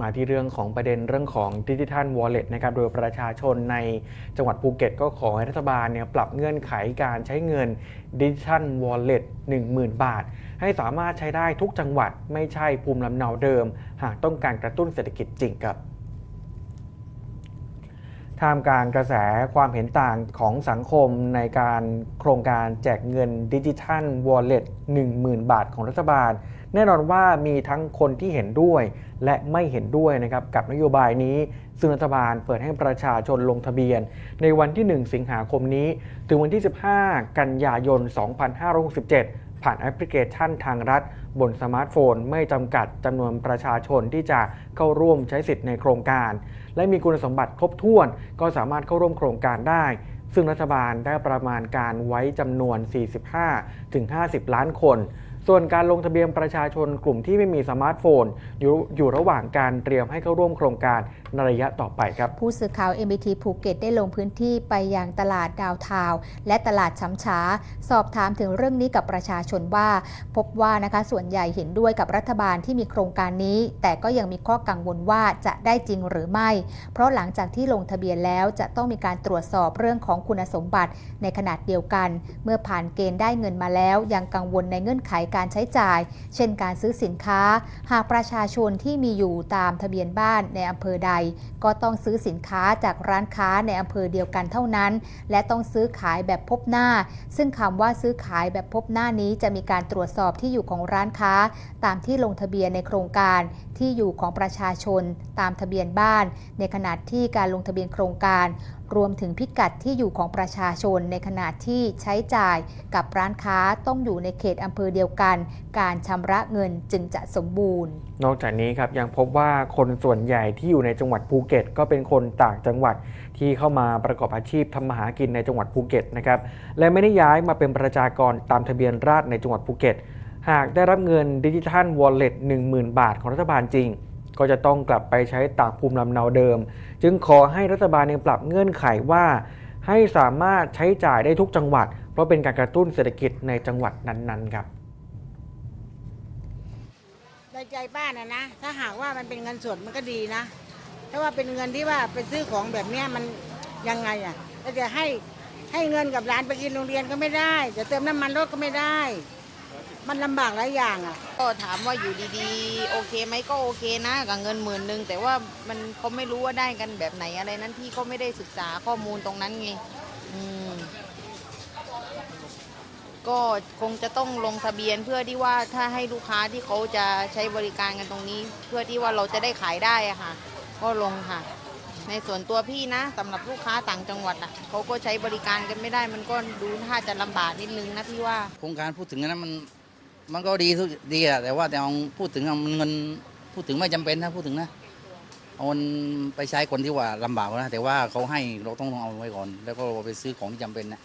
มาที่เรื่องของประเด็นเรื่องของดิจิทัลวอลเล็ตนะครับโดยประชาชนในจังหวัดภูเก็ต ก็ขอให้รัฐบาลเนี่ยปรับเงื่อนไขการใช้เงินดิจิทัลวอลเล็ต10,000 บาท ให้สามารถใช้ได้ทุกจังหวัดไม่ใช่ภูมิลำเนาเดิม หากต้องการกระตุ้นเศรษฐกิจจริงครับ ท่ามกลางกระแสความเห็นต่างของสังคมในการโครงการแจกเงินดิจิทัลวอลเล็ต10,000 บาทของรัฐบาล แน่นอนว่ามีทั้งคนที่เห็นด้วย และไม่เห็นด้วยนะครับกับนโยบายนี้ ซึ่งรัฐบาลเปิดให้ประชาชนลงทะเบียน ในวันที่ 1 สิงหาคมนี้ ถึงวันที่ 15 กันยายน 2567 ผ่านแอปพลิเคชันทางรัฐ บนสมาร์ทโฟน ไม่จำกัดจำนวนประชาชนที่จะเข้าร่วมใช้สิทธิ์ในโครงการ และมีคุณสมบัติครบถ้วน ก็สามารถเข้าร่วมโครงการได้ ซึ่งรัฐบาลได้ประมาณการไว้จำนวน 45-50 ล้านคน ส่วนการลงทะเบียนประชาชนกลุ่มที่ไม่มีสมาร์ทโฟน อยู่อยู่ระหว่างการเตรียมให้เข้าร่วมโครงการในระยะต่อไปครับ ผู้สื่อข่าว MBT ภูเก็ตได้ลงพื้นที่ไปยังตลาดดาวทาวและตลาดช้ำช้า สอบถามถึงเรื่องนี้กับประชาชนว่า พบว่านะคะส่วนใหญ่เห็นด้วยกับรัฐบาลที่มีโครงการนี้ แต่ก็ยังมีข้อกังวลว่าจะได้จริงหรือไม่ เพราะหลังจากที่ลงทะเบียนแล้วจะต้องมีการตรวจสอบเรื่องของคุณสมบัติในขนาดเดียวกัน เมื่อผ่านเกณฑ์ได้เงินมาแล้ว ยังกังวลในเงื่อนไขการใช้จ่าย เช่นการซื้อสินค้า หากประชาชนที่มีอยู่ตามทะเบียนบ้านในอำเภอใด ก็ต้องซื้อสินค้าจากร้านค้าในอำเภอเดียวกันเท่านั้น และต้องซื้อขายแบบพบหน้า ซึ่งคำว่าซื้อขายแบบพบหน้านี้จะมีการตรวจสอบที่อยู่ของร้านค้า ตามที่ลงทะเบียนในโครงการที่อยู่ของประชาชน ตามทะเบียนบ้าน ในขณะที่การลงทะเบียนโครงการ รวมถึงพิกัดที่อยู่ของประชาชนในขณะที่ใช้จ่ายกับร้านค้าต้องอยู่ในเขตอำเภอเดียวกัน การชำระเงินจึงจะสมบูรณ์ นอกจากนี้ครับยังพบว่าคนส่วนใหญ่ที่อยู่ในจังหวัดภูเก็ต ก็เป็นคนต่างจังหวัดที่เข้ามาประกอบอาชีพทำมาหากินในจังหวัดภูเก็ตนะครับและไม่ได้ย้ายมาเป็นประชากรตามทะเบียนราษฎรในจังหวัดภูเก็ต หากได้รับเงินดิจิทัลวอลเล็ต10,000 บาทของรัฐบาลจริงก็จะต้องกลับไปใช้ตามภูมิลำเนาเดิม จึงขอให้รัฐบาลยังปรับเงื่อนไขว่า ให้สามารถใช้จ่ายได้ทุกจังหวัด เพราะเป็นการกระตุ้นเศรษฐกิจในจังหวัดนั้นๆครับ ในใจป้านะนะ ถ้าหากว่ามันเป็นเงินสดมันก็ดีนะ ถ้าว่าเป็นเงินที่ว่าไปซื้อของแบบเนี้ยมันยังไงอะแล้วจะให้ให้เงินกับร้านไปกินโรงเรียนก็ไม่ได้ จะเติมน้ำมันรถก็ไม่ได้ มันลำบากหลายอย่างอะ ก็ถามว่าอยู่ดีๆ โอเคไหมก็โอเคนะกับเงินหมื่นหนึ่งแต่ว่ามันเขาไม่รู้ว่าได้กันแบบไหนอะไรนั้นพี่ก็ไม่ได้ศึกษาข้อมูลตรงนั้นไงอืม ก็คงจะต้องลงทะเบียนเพื่อที่ว่าถ้าให้ลูกค้าที่เขาจะใช้บริการกันตรงนี้ เพื่อที่ว่าเราจะได้ขายได้อะค่ะ ก็ลงค่ะ ในส่วนตัวพี่นะสำหรับลูกค้าต่างจังหวัดอะเขาก็ใช้บริการกันไม่ได้ มันก็ดูท่าจะลำบากนิดนึงนะพี่ว่า โครงการพูดถึงนะมันมันก็ดีทุกดีอะแต่ว่าแต่เอาพูดถึงเอาเงินพูดถึงไม่จำเป็นนะพูดถึงนะเอามันไปใช้คนที่ว่าลำบากนะแต่ว่าเขาให้เราต้องเอาไว้ก่อน แล้วก็ไปซื้อของที่จำเป็นนะ